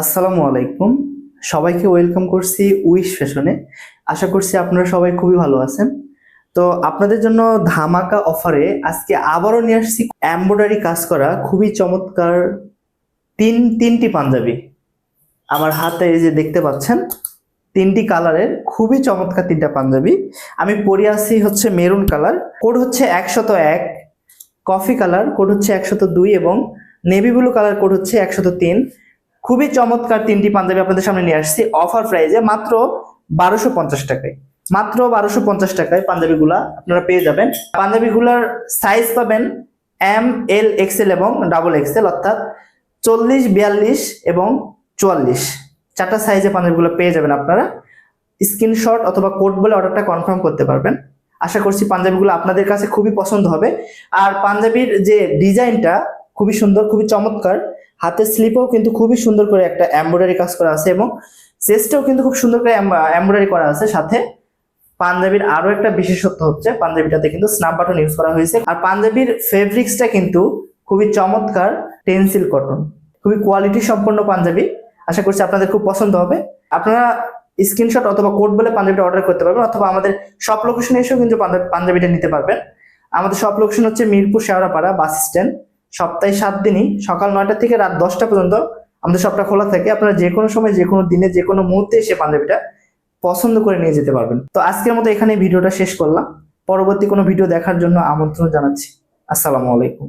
আসসালামু আলাইকুম। সবাইকে ওয়েলকাম করছি উইশ ফ্যাশনে। আশা করছি আপনারা সবাই খুবই ভালো আছেন। তো আপনাদের জন্য ধামাকা অফারে আজকে আবারও নিয়ে আসছি এমব্রয়ডারি কাজ করা খুবই চমৎকার তিন, তিনটি পাঞ্জাবি। আমার হাতে এই যে দেখতে পাচ্ছেন, তিনটি কালারের খুবই চমৎকার তিনটা পাঞ্জাবি। আমি পরে আছি হচ্ছে মেরুন কালার, কোড হচ্ছে একশত এক, কফি কালার, কোড হচ্ছে একশত দুই এবং নেভি ব্লু কালার, কোড হচ্ছে একশত তিন। খুবই চমৎকার তিনটি পাঞ্জাবি আপনাদের সামনে নিয়ে আসছি। অফার প্রাইজে মাত্র বারোশো পঞ্চাশ টাকায়। মাত্র বারোশো পঞ্চাশ টাকায় পাঞ্জাবিগুলা আপনারা পেয়ে যাবেন। পাঞ্জাবিগুলার সাইজ পাবেন এম এল এক্সেল এবং ডাবল এক্সেল অর্থাৎ চল্লিশ, বিয়াল্লিশ এবং চুয়াল্লিশ। চারটা সাইজে পাঞ্জাবিগুলো পেয়ে যাবেন আপনারা। স্ক্রিনশট অথবা কোড বলে অর্ডারটা কনফার্ম করতে পারবেন। আশা করছি পাঞ্জাবিগুলো আপনাদের কাছে খুবই পছন্দ হবে। আর পাঞ্জাবির যে ডিজাইনটা খুবই সুন্দর, খুবই চমৎকার। হাতের স্লিপেও কিন্তু খুবই সুন্দর করে একটা এমব্রয়ডারি কাজ করা আছে এবং চেস্টেও কিন্তু খুব সুন্দর করে এমব্রয়ডারি করা আছে। সাথে পাঞ্জাবির আরও একটা বিশেষত্ব হচ্ছে, পাঞ্জাবিটাতে কিন্তু স্ন্যাপ বাটন ইউজ করা হয়েছে। আর পাঞ্জাবির ফেব্রিক্সটা কিন্তু খুবই চমৎকার টেন্সিল কটন খুবই কোয়ালিটি সম্পন্ন পাঞ্জাবি। আশা করছি আপনাদের খুব পছন্দ হবে। আপনারা স্ক্রিনশট অথবা কোড বলে পাঞ্জাবিটা অর্ডার করতে পারবেন অথবা আমাদের সব লোকেশনে এসেও কিন্তু পাঞ্জাবিটা নিতে পারবেন। আমাদের সব লোকেশন হচ্ছে মিরপুর শেওড়াপাড়া বাস স্ট্যান্ড সপ্তাহে সাত দিনই, সকাল নয়টা থেকে রাত দশটা পর্যন্ত আমাদের শপটা খোলা থাকে। আপনারা যে কোনো সময়, যে কোনো দিনে, যে কোনো মুহূর্তে এসে পাঞ্জাবিটা পছন্দ করে নিয়ে যেতে পারবেন। তো আজকের মতো এখানে ভিডিওটা শেষ করলাম। পরবর্তী কোনো ভিডিও দেখার জন্য আমন্ত্রণ জানাচ্ছি। আসসালামু আলাইকুম।